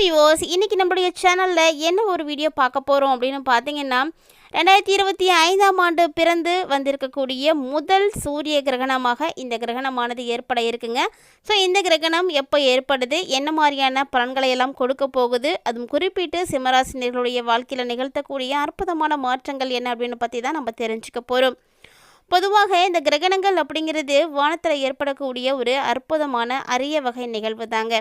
Viewers இன்னைக்கு நம்மளுடைய சேனலில் என்ன ஒரு வீடியோ பார்க்க போகிறோம் அப்படின்னு பார்த்தீங்கன்னா ரெண்டாயிரத்தி இருபத்தி ஐந்தாம் ஆண்டு பிறந்து வந்திருக்கக்கூடிய முதல் சூரிய கிரகணமாக இந்த கிரகணமானது ஏற்பட இருக்குங்க. ஸோ இந்த கிரகணம் எப்போ ஏற்படுது? என்ன மாதிரியான பலன்களை எல்லாம் கொடுக்க போகுது? அதுவும் குறிப்பிட்டு சிம்மராசினியர்களுடைய வாழ்க்கையில் நிகழ்த்தக்கூடிய அற்புதமான மாற்றங்கள் என்ன அப்படின்னு பற்றி தான் நம்ம தெரிஞ்சுக்க போகிறோம் பொதுவாக இந்த கிரகணங்கள் அப்படிங்கிறது வானத்தில் ஏற்படக்கூடிய ஒரு அற்புதமான அரிய வகை நிகழ்வு தாங்க.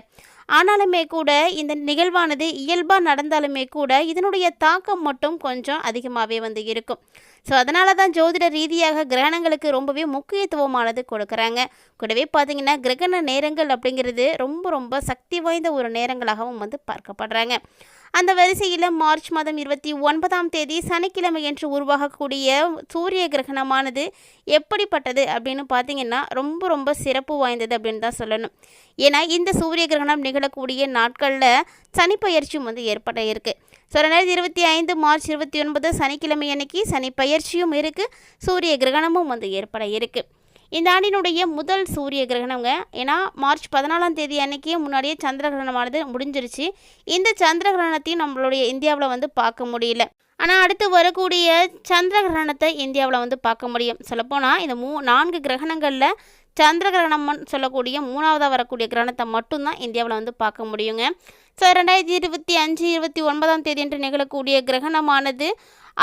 ஆனாலுமே கூட இந்த நிகழ்வானது இயல்பாக நடந்தாலுமே கூட இதனுடைய தாக்கம் மட்டும் கொஞ்சம் அதிகமாகவே வந்து இருக்கும். ஸோ அதனால தான் ஜோதிட ரீதியாக கிரகணங்களுக்கு ரொம்பவே முக்கியத்துவமானது கொடுக்குறாங்க. கூடவே பார்த்தீங்கன்னா கிரகண நேரங்கள் அப்படிங்கிறது ரொம்ப ரொம்ப சக்தி வாய்ந்த ஒரு நேரங்களாகவும் வந்து பார்க்கப்படுறாங்க. அந்த வரிசையில் மார்ச் மாதம் இருபத்தி ஒன்பதாம் தேதி சனிக்கிழமை என்று உருவாகக்கூடிய சூரிய கிரகணமானது எப்படிப்பட்டது அப்படின்னு பார்த்தீங்கன்னா ரொம்ப ரொம்ப சிறப்பு வாய்ந்தது அப்படின்னு தான் சொல்லணும். ஏன்னா இந்த சூரிய கிரகணம் நிகழக்கூடிய நாட்களில் சனிப்பயிற்சியும் வந்து ஏற்பட இருக்குது ஸோ ரெண்டாயிரத்தி இருபத்தி ஐந்து மார்ச் இருபத்தி ஒன்பது சனிக்கிழமை அன்னைக்கு சனி பயிற்சியும் இருக்குது சூரிய கிரகணமும் வந்து ஏற்பட இருக்குது இந்த ஆண்டினுடைய முதல் சூரிய கிரகணங்க ஏன்னா மார்ச் பதினாலாம் தேதி அன்னைக்கே முன்னாடியே சந்திர கிரகணமானது முடிஞ்சிருச்சு. இந்த சந்திர கிரகணத்தையும் நம்மளுடைய இந்தியாவில் வந்து பார்க்க முடியல. ஆனால் அடுத்து வரக்கூடிய சந்திர கிரகணத்தை இந்தியாவில் வந்து பார்க்க முடியும். சொல்லப்போனால் இந்த மூ நான்கு கிரகணங்களில் சந்திர கிரகணம்னு சொல்லக்கூடிய மூணாவதாக வரக்கூடிய கிரகணத்தை மட்டும்தான் இந்தியாவில் வந்து பார்க்க முடியுங்க. ஸோ ரெண்டாயிரத்தி இருபத்தி அஞ்சு இருபத்தி ஒன்பதாம் தேதி என்று நிகழக்கூடிய கிரகணமானது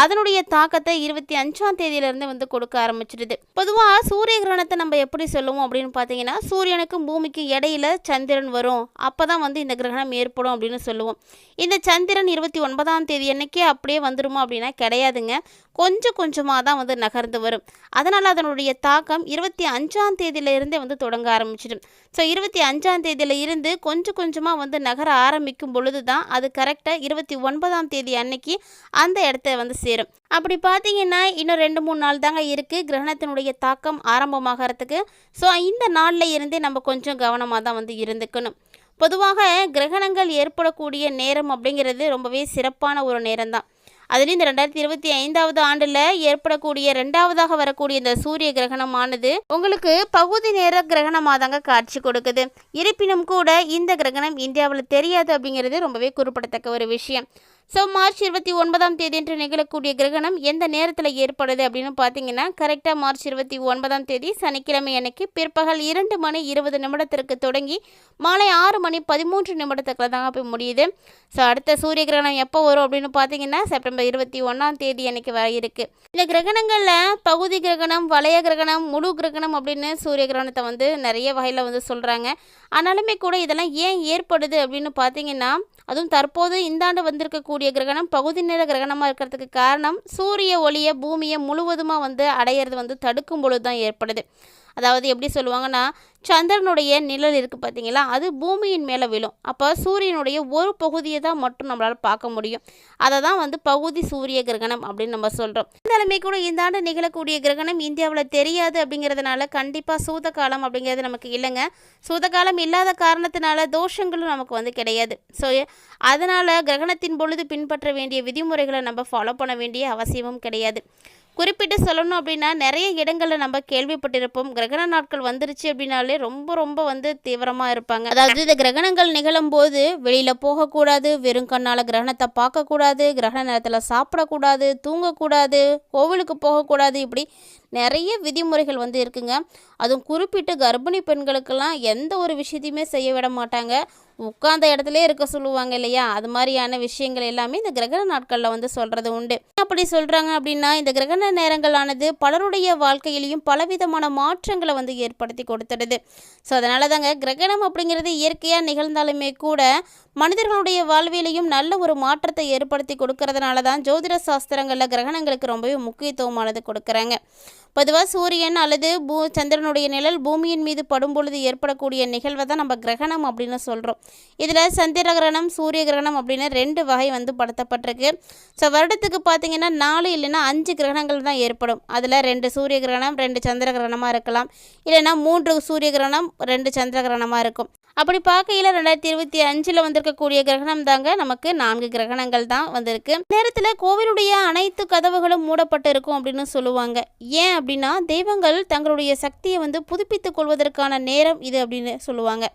அதனுடைய தாக்கத்தை இருபத்தி அஞ்சாம் தேதியிலிருந்து வந்து கொடுக்க ஆரம்பிச்சிடுது. பொதுவாக சூரிய கிரகணத்தை நம்ம எப்படி சொல்லுவோம் அப்படின்னு பார்த்தீங்கன்னா சூரியனுக்கும் பூமிக்கும் இடையில சந்திரன் வரும். அப்போ தான் வந்து இந்த கிரகணம் ஏற்படும் அப்படின்னு சொல்லுவோம். இந்த சந்திரன் இருபத்தி ஒன்பதாம் தேதி அன்னைக்கே அப்படியே வந்துருமா அப்படின்னா கிடையாதுங்க. கொஞ்சம் கொஞ்சமாக தான் வந்து நகர்ந்து வரும். அதனால் அதனுடைய தாக்கம் இருபத்தி அஞ்சாம் தேதியிலிருந்தே வந்து தொடங்க ஆரம்பிச்சிடும். ஸோ இருபத்தி அஞ்சாம் தேதியில் இருந்து கொஞ்சம் கொஞ்சமாக வந்து நகர ஆரம்பிக்கும் பொழுது தான் அது கரெக்டாக இருபத்தி ஒன்பதாம் தேதி அன்னைக்கு அந்த இடத்த வந்து சேரும். அப்படி பார்த்தீங்கன்னா இன்னும் ரெண்டு மூணு நாள் தாங்க இருக்குது கிரகணத்தினுடைய தாக்கம் ஆரம்பமாகிறதுக்கு. ஸோ இந்த நாளில் இருந்தே நம்ம கொஞ்சம் கவனமாக தான் வந்து இருந்துக்கணும். பொதுவாக கிரகணங்கள் ஏற்படக்கூடிய நேரம் அப்படிங்கிறது ரொம்பவே சிறப்பான ஒரு நேரம் தான் அதுலேயும் இந்த ரெண்டாயிரத்தி இருபத்தி ஐந்தாவது ஆண்டில் ஏற்படக்கூடிய ரெண்டாவதாக வரக்கூடிய இந்த சூரிய கிரகணமானது உங்களுக்கு பகுதி நேர கிரகணமாக தாங்க காட்சி கொடுக்குது. இருப்பினும் கூட இந்த கிரகணம் இந்தியாவில் தெரியாது அப்படிங்கிறது ரொம்பவே குறிப்பிடத்தக்க ஒரு விஷயம். ஸோ மார்ச் இருபத்தி ஒன்பதாம் தேதி என்று நிகழக்கூடிய கிரகணம் எந்த நேரத்தில் ஏற்படுது அப்படின்னு பார்த்தீங்கன்னா கரெக்டாக மார்ச் இருபத்தி ஒன்பதாம் தேதி சனிக்கிழமை அன்னைக்கு பிற்பகல் இரண்டு மணி இருபது நிமிடத்திற்கு தொடங்கி மாலை ஆறு மணி பதிமூன்று நிமிடத்துக்குள்ள தாங்க போய் முடியுது. ஸோ அடுத்த சூரிய கிரகணம் எப்போ வரும் அப்படின்னு பார்த்தீங்கன்னா செப்டம்பர் இருபத்தி ஒன்றாம் தேதி அன்னைக்கு வர இருக்கு. இந்த கிரகணங்களில் பகுதி கிரகணம் வளைய கிரகணம் முழு கிரகணம் அப்படின்னு சூரிய கிரகணத்தை வந்து நிறைய வகையில் வந்து சொல்கிறாங்க ஆனாலுமே கூட இதெல்லாம் ஏன் ஏற்படுது அப்படின்னு பார்த்தீங்கன்னா அதுவும் தற்போது இந்த ஆண்டு வந்திருக்கக்கூடிய கிரகணம் பகுதி நேர கிரகணமாக இருக்கிறதுக்கு காரணம் சூரிய ஒளியை பூமியை முழுவதுமாக வந்து அடையிறது வந்து தடுக்கும் பொழுது தான் ஏற்படுது. அதாவது எப்படி சொல்லுவாங்கன்னா சந்திரனுடைய நிழல் இருக்குது பார்த்தீங்களா? அது பூமியின் மேலே விழும். அப்போ சூரியனுடைய ஒரு பகுதியை தான் மட்டும் நம்மளால் பார்க்க முடியும். அதை தான் வந்து பகுதி சூரிய கிரகணம் அப்படின்னு நம்ம சொல்கிறோம் இருந்தாலுமே கூட இந்த ஆண்டு நிகழக்கூடிய கிரகணம் இந்தியாவில் தெரியாது அப்படிங்கிறதுனால கண்டிப்பாக சூத காலம் அப்படிங்கிறது நமக்கு இல்லைங்க. சூத காலம் இல்லாத காரணத்தினால தோஷங்களும் நமக்கு வந்து கிடையாது. ஸோ அதனால் கிரகணத்தின் பொழுது பின்பற்ற வேண்டிய விதிமுறைகளை நம்ம ஃபாலோ பண்ண வேண்டிய அவசியமும் கிடையாது. குறிப்பிட்டு சொல்லணும் அப்படின்னா நிறைய இடங்களில் நம்ம கேள்விப்பட்டிருப்போம். கிரகண நாட்கள் வந்துருச்சு அப்படின்னாலே ரொம்ப ரொம்ப வந்து தீவிரமாக இருப்பாங்க. அதாவது இந்த கிரகணங்கள் நிகழும் போது வெளியில் போகக்கூடாது வெறும் கண்ணால் கிரகணத்தை பார்க்கக்கூடாது கிரகண நேரத்தில் சாப்பிடக்கூடாது தூங்கக்கூடாது கோவிலுக்கு போகக்கூடாது இப்படி நிறைய விதிமுறைகள் வந்து இருக்குங்க. அதுவும் குறிப்பிட்டு கர்ப்பிணி பெண்களுக்கெல்லாம் எந்த ஒரு விஷயத்தையுமே செய்ய விட மாட்டாங்க. உட்கார்ந்த இடத்துல இருக்க சொல்லுவாங்க இல்லையா? அது மாதிரியான விஷயங்கள் எல்லாமே இந்த கிரகண நாட்களில் வந்து சொல்கிறது உண்டு. அப்படி சொல்கிறாங்க அப்படின்னா இந்த கிரகண நேரங்களானது பலருடைய வாழ்க்கையிலையும் பலவிதமான மாற்றங்களை வந்து ஏற்படுத்தி கொடுத்துடுது. ஸோ அதனால தாங்க கிரகணம் அப்படிங்கிறது இயற்கையாக நிகழ்ந்தாலுமே கூட மனிதர்களுடைய வாழ்விலையும் நல்ல ஒரு மாற்றத்தை ஏற்படுத்தி கொடுக்கறதுனால தான் ஜோதிட சாஸ்திரங்களில் கிரகணங்களுக்கு ரொம்பவே முக்கியத்துவமானது கொடுக்குறாங்க. பொதுவாக சூரியன் அல்லது பூ சந்திரனுடைய நிழல் பூமியின் மீது படும் பொழுது ஏற்படக்கூடிய நிகழ்வை தான் நம்ம கிரகணம் அப்படின்னு சொல்கிறோம் இதில் சந்திர கிரகணம் சூரிய கிரகணம் அப்படின்னு ரெண்டு வகை வந்து படுத்தப்பட்டிருக்கு. ஸோ வருடத்துக்கு பார்த்தீங்கன்னா நாலு இல்லைன்னா அஞ்சு கிரகணங்கள் தான் ஏற்படும். அதில் ரெண்டு சூரிய கிரகணம் ரெண்டு சந்திர கிரகணமாக இருக்கலாம். இல்லைன்னா மூன்று சூரிய கிரகணம் ரெண்டு சந்திர கிரகணமாக இருக்கும். அப்படி பார்க்கையில் ரெண்டாயிரத்தி இருபத்தி அஞ்சில் வந்திருக்கக்கூடிய கிரகணம் தாங்க நமக்கு நான்கு கிரகணங்கள் தான் வந்திருக்கு. நேரத்தில் கோவிலுடைய அனைத்து கதவுகளும் மூடப்பட்டு இருக்கும் அப்படின்னு சொல்லுவாங்க. ஏன் அப்படின்னா தெய்வங்கள் தங்களுடைய சக்தியை வந்து புதுப்பித்துக் கொள்வதற்கான நேரம் இது அப்படின்னு சொல்லுவாங்க.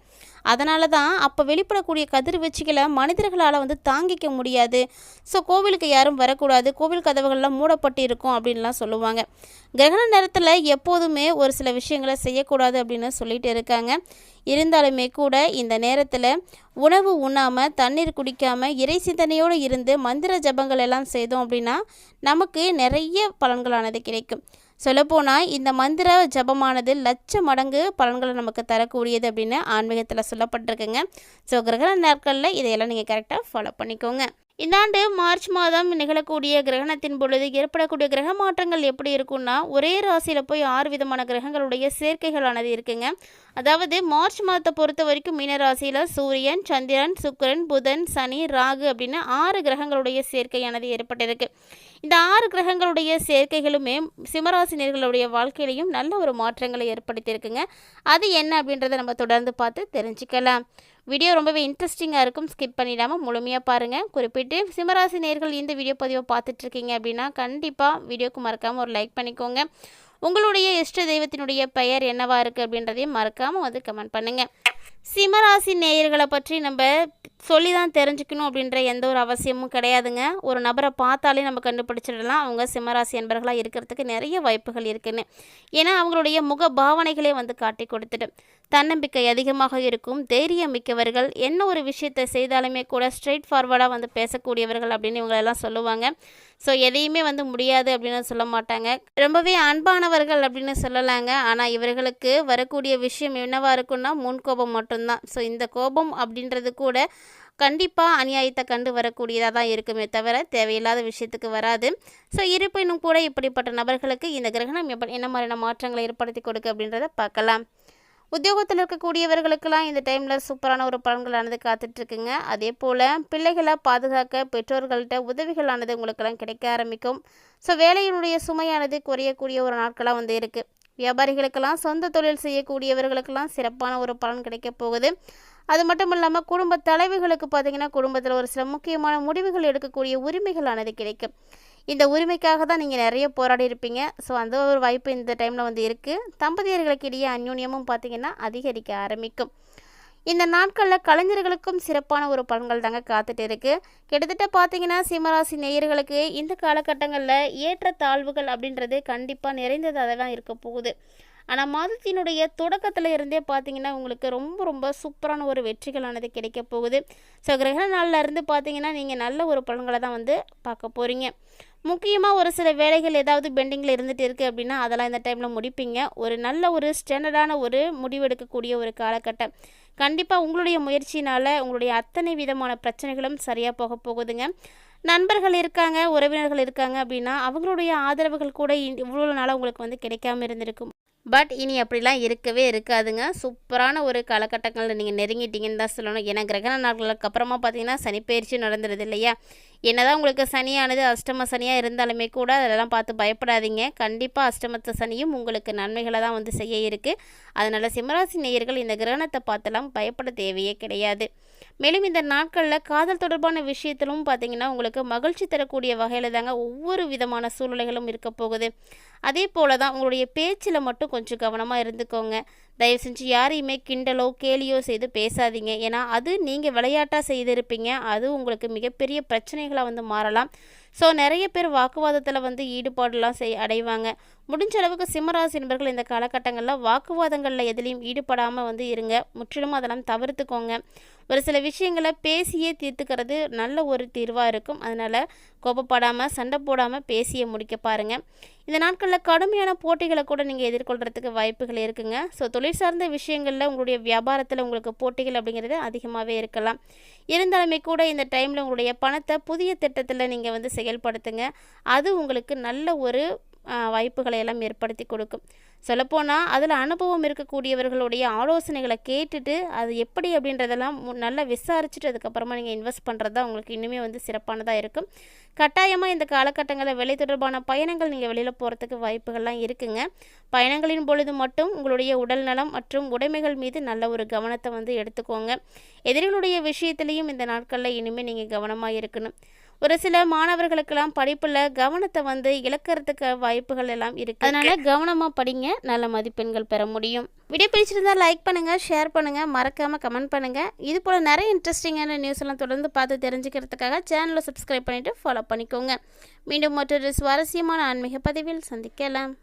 அதனால தான் அப்போ வெளிப்படக்கூடிய கதிர்வீச்சுகளை மனிதர்களால் வந்து தாங்கிக்க முடியாது. ஸோ கோவிலுக்கு யாரும் வரக்கூடாது. கோவில் கதவுகள்லாம் மூடப்பட்டு இருக்கும் அப்படின்லாம் சொல்லுவாங்க. கிரகண நேரத்தில் எப்போதுமே ஒரு சில விஷயங்களை செய்யக்கூடாது அப்படின்னு சொல்லிட்டு இருக்காங்க. இருந்தாலுமே கூட இந்த நேரத்தில் உணவு உண்ணாமல் தண்ணீர் குடிக்காமல் இறை சிந்தனையோடு இருந்து மந்திர ஜபங்கள் எல்லாம் செய்தோம் அப்படின்னா நமக்கு நிறைய பலன்களானது கிடைக்கும். சொல்லப்போனால் இந்த மந்திர ஜபமானது லட்ச மடங்கு பலன்களை நமக்கு தரக்கூடியது அப்படின்னு ஆன்மீகத்தில் சொல்லப்பட்டிருக்குங்க. ஸோ கிரகண நாட்களில் இதையெல்லாம் நீங்கள் கரெக்டாக ஃபாலோ பண்ணிக்கோங்க. இந்த ஆண்டு மார்ச் மாதம் நிகழக்கூடிய கிரகணத்தின் பொழுது ஏற்படக்கூடிய கிரக மாற்றங்கள் எப்படி இருக்கும்னா ஒரே ராசியில் போய் ஆறு விதமான கிரகங்களுடைய சேர்க்கைகளானது இருக்குங்க. அதாவது மார்ச் மாதத்தை பொறுத்த வரைக்கும் மீனராசியில் சூரியன் சந்திரன் சுக்கரன் புதன் சனி ராகு அப்படின்னு ஆறு கிரகங்களுடைய சேர்க்கையானது ஏற்பட்டிருக்கு. இந்த ஆறு கிரகங்களுடைய சேர்க்கைகளுமே சிம்மராசினியர்களுடைய வாழ்க்கையிலையும் நல்ல ஒரு மாற்றங்களை ஏற்படுத்தியிருக்குங்க. அது என்ன அப்படின்றத நம்ம தொடர்ந்து பார்த்து தெரிஞ்சுக்கலாம். வீடியோ ரொம்பவே இன்ட்ரெஸ்டிங்காக இருக்கும். ஸ்கிப் பண்ணிடாமல் முழுமையாக பாருங்கள் குறிப்பிட்டு சிம்மராசி நேர்கள் இந்த வீடியோ பதிவை பார்த்துட்ருக்கீங்க அப்படின்னா கண்டிப்பாக வீடியோக்கு மறக்காமல் ஒரு லைக் பண்ணிக்கோங்க. உங்களுடைய இஷ்ட தெய்வத்தினுடைய பெயர் என்னவாக இருக்குது அப்படின்றதையும் மறக்காமல் வந்து கமெண்ட் பண்ணுங்கள் சிம்மராசி நேயர்களை பற்றி நம்ம சொல்லி தான் தெரிஞ்சுக்கணும் அப்படின்ற எந்த ஒரு அவசியமும் கிடையாதுங்க. ஒரு நபரை பார்த்தாலே நம்ம கண்டுபிடிச்சிடலாம். அவங்க சிம்மராசி என்பர்களாக இருக்கிறதுக்கு நிறைய வாய்ப்புகள் இருக்குன்னு. ஏன்னா அவங்களுடைய முக பாவனைகளே வந்து காட்டி கொடுத்துட்டு தன்னம்பிக்கை அதிகமாக இருக்கும் தைரியம் மிக்கவர்கள் என்ன ஒரு விஷயத்தை செய்தாலுமே கூட ஸ்ட்ரெயிட் ஃபார்வர்டாக வந்து பேசக்கூடியவர்கள் அப்படின்னு இவங்களெல்லாம் சொல்லுவாங்க. ஸோ எதையுமே வந்து முடியாது அப்படின்னு சொல்ல மாட்டாங்க. ரொம்பவே அன்பானவர்கள் அப்படின்னு சொல்லலாங்க. ஆனால் இவர்களுக்கு வரக்கூடிய விஷயம் என்னவாக இருக்குன்னா முன்கோபம் மட்டும். மட்டும்தான். ஸோ இந்த கோபம் அப்படின்றது கூட கண்டிப்பாக அநியாயத்தை கண்டு வரக்கூடியதாக தான் இருக்குமே தவிர தேவையில்லாத விஷயத்துக்கு வராது. ஸோ இருப்பினும் கூட இப்படிப்பட்ட நபர்களுக்கு இந்த கிரகணம் எப்படி என்ன மாதிரியான மாற்றங்களை ஏற்படுத்தி கொடுக்கு அப்படின்றத பார்க்கலாம். உத்தியோகத்தில் இருக்கக்கூடியவர்களுக்கெல்லாம் இந்த டைமில் சூப்பரான ஒரு பலன்களானது காத்துட்ருக்குங்க. அதே போல் பிள்ளைகளை பாதுகாக்க பெற்றோர்கள்ட்ட உதவிகளானது உங்களுக்கெல்லாம் கிடைக்க ஆரம்பிக்கும். ஸோ வேலையினுடைய சுமையானது குறையக்கூடிய ஒரு நாட்களாக வந்து இருக்குது வியாபாரிகளுக்கெல்லாம் சொந்த தொழில் செய்யக்கூடியவர்களுக்கெல்லாம் சிறப்பான ஒரு பலன் கிடைக்க போகுது. அது மட்டும் இல்லாமல் குடும்ப தலைவிகளுக்கு பார்த்தீங்கன்னா குடும்பத்தில் ஒரு சில முக்கியமான முடிவுகள் எடுக்கக்கூடிய உரிமைகளானது கிடைக்கும். இந்த உரிமைக்காக தான் நீங்கள் நிறைய போராடி இருப்பீங்க. ஸோ அந்த ஒரு வாய்ப்பு இந்த டைமில் வந்து இருக்குது தம்பதியர்களுக்கு இடையே அந்யூன்யமும் பார்த்திங்கன்னா அதிகரிக்க ஆரம்பிக்கும். இந்த நாட்களில் கலைஞர்களுக்கும் சிறப்பான ஒரு பலன்கள் தாங்க காத்துட்டு இருக்குது கிட்டத்தட்ட பார்த்தீங்கன்னா சிம்மராசி நேயர்களுக்கு இந்த காலகட்டங்களில் ஏற்ற தாழ்வுகள் அப்படின்றது கண்டிப்பாக நிறைந்ததாக தான் இருக்க போகுது. ஆனால் மாதத்தினுடைய தொடக்கத்தில் இருந்தே பார்த்தீங்கன்னா உங்களுக்கு ரொம்ப ரொம்ப சூப்பரான ஒரு வெற்றிகளானது கிடைக்க போகுது. ஸோ கிரகண நாளில் இருந்து பார்த்தீங்கன்னா நீங்கள் நல்ல ஒரு பலன்களை தான் வந்து பார்க்க போகிறீங்க முக்கியமாக ஒரு சில வேலைகள் ஏதாவது பெண்டிங்கில் இருந்துகிட்டு இருக்குது அப்படின்னா அதெல்லாம் இந்த டைமில் முடிப்பீங்க. ஒரு நல்ல ஒரு ஸ்டாண்டர்டான ஒரு முடிவெடுக்கக்கூடிய ஒரு காலகட்டம். கண்டிப்பாக உங்களுடைய முயற்சினால் உங்களுடைய அத்தனை விதமான பிரச்சனைகளும் சரியாக போக போகுதுங்க. நண்பர்கள் இருக்காங்க உறவினர்கள் இருக்காங்க அப்படின்னா அவங்களுடைய ஆதரவுகள் கூட இவ்வளோ நாளாக உங்களுக்கு வந்து கிடைக்காம இருந்திருக்கும். பட் இனி அப்படிலாம் இருக்கவே இருக்காதுங்க. சூப்பரான ஒரு காலகட்டங்களில் நீங்கள் நெருங்கிட்டீங்கன்னு தான் சொல்லணும். ஏன்னா கிரகண நாட்களுக்கு அப்புறமா பார்த்தீங்கன்னா சனிப்பயிற்சி நடந்துருது இல்லையா? என்னதான் உங்களுக்கு சனியானது அஷ்டம சனியாக இருந்தாலுமே கூட அதெல்லாம் பார்த்து பயப்படாதீங்க. கண்டிப்பாக அஷ்டமத்த சனியும் உங்களுக்கு நன்மைகளை தான் வந்து செய்ய இருக்குது அதனால் சிம்மராசி நேயர்கள் இந்த கிரகணத்தை பார்த்தெல்லாம் பயப்பட தேவையே கிடையாது. மேலும் இந்த நாட்களில் காதல் தொடர்பான விஷயத்திலும் பார்த்தீங்கன்னா உங்களுக்கு மகிழ்ச்சி தரக்கூடிய வகையில் தாங்க ஒவ்வொரு விதமான சூழ்நிலைகளும் இருக்க போகுது. அதே போல தான் உங்களுடைய பேச்சில் மட்டும் கொஞ்சம் கவனமாக இருந்துக்கோங்க. தயவு செஞ்சு யாரையுமே கிண்டலோ கேலியோ செய்து பேசாதீங்க. ஏன்னா அது நீங்கள் விளையாட்டாக செய்திருப்பீங்க. அது உங்களுக்கு மிகப்பெரிய பிரச்சனைகளாக வந்து மாறலாம். ஸோ நிறைய பேர் வாக்குவாதத்தில் வந்து ஈடுபாடுலாம் செய் அடைவாங்க. முடிஞ்ச அளவுக்கு சிம்மராசி நண்பர்கள் இந்த காலகட்டங்களில் வாக்குவாதங்களில் எதுலேயும் ஈடுபடாமல் வந்து இருங்க. முற்றிலும் அதெல்லாம் தவிர்த்துக்கோங்க. ஒரு சில விஷயங்களை பேசியே தீர்த்துக்கிறது நல்ல ஒரு தீர்வாக இருக்கும். அதனால் கோபப்படாமல் சண்டை போடாமல் பேசியே முடிக்க பாருங்கள் இந்த நாட்களில் கடுமையான போட்டிகளை கூட நீங்கள் எதிர்கொள்கிறதுக்கு வாய்ப்புகள் இருக்குங்க. ஸோ தொழில் சார்ந்த விஷயங்களில் உங்களுடைய வியாபாரத்தில் உங்களுக்கு போட்டிகள் அப்படிங்கிறது அதிகமாகவே இருக்கலாம். இருந்தாலுமே கூட இந்த டைமில் உங்களுடைய பணத்தை புதிய திட்டத்தில் நீங்கள் வந்து செயல்படுத்துங்க. அது உங்களுக்கு நல்ல ஒரு வாய்ப்புகளை எல்லாம் ஏற்படுத்தி கொடுக்கும். சொல்லப்போனால் அதில் அனுபவம் இருக்கக்கூடியவர்களுடைய ஆலோசனைகளை கேட்டுட்டு அது எப்படி அப்படின்றதெல்லாம் நல்லா விசாரிச்சுட்டு அதுக்கப்புறமா நீங்கள் இன்வெஸ்ட் பண்ணுறது தான் உங்களுக்கு இன்னுமே வந்து சிறப்பானதாக இருக்கும். கட்டாயமாக இந்த காலகட்டங்களில் விலை தொடர்பான பயணங்கள் நீங்கள் வெளியில் போகிறதுக்கு வாய்ப்புகள்லாம் இருக்குங்க. பயணங்களின் பொழுது மட்டும் உங்களுடைய உடல் நலம் மற்றும் உடைமைகள் மீது நல்ல ஒரு கவனத்தை வந்து எடுத்துக்கோங்க. எதிரிகளுடைய விஷயத்துலேயும் இந்த நாட்களில் இனிமேல் நீங்கள் கவனமாக இருக்கணும். ஒரு சில மாணவர்களுக்கெல்லாம் படிப்பில் கவனத்தை வந்து இழக்கிறதுக்கு வாய்ப்புகள் எல்லாம் இருக்குது அதனால் கவனமாக படிங்க நல்ல மதிப்பெண்கள் பெற முடியும். வீடியோ பிடிச்சிருந்தா லைக் பண்ணுங்கள் ஷேர் பண்ணுங்கள் மறக்காமல் கமெண்ட் பண்ணுங்கள் இது போல் நிறைய இன்ட்ரெஸ்டிங்கான நியூஸ் எல்லாம் தொடர்ந்து பார்த்து தெரிஞ்சுக்கிறதுக்காக சேனலை சப்ஸ்கிரைப் பண்ணிவிட்டு ஃபாலோ பண்ணிக்கோங்க. மீண்டும் மற்றொரு சுவாரஸ்யமான ஆன்மீக பதிவில் சந்திக்கலாம்.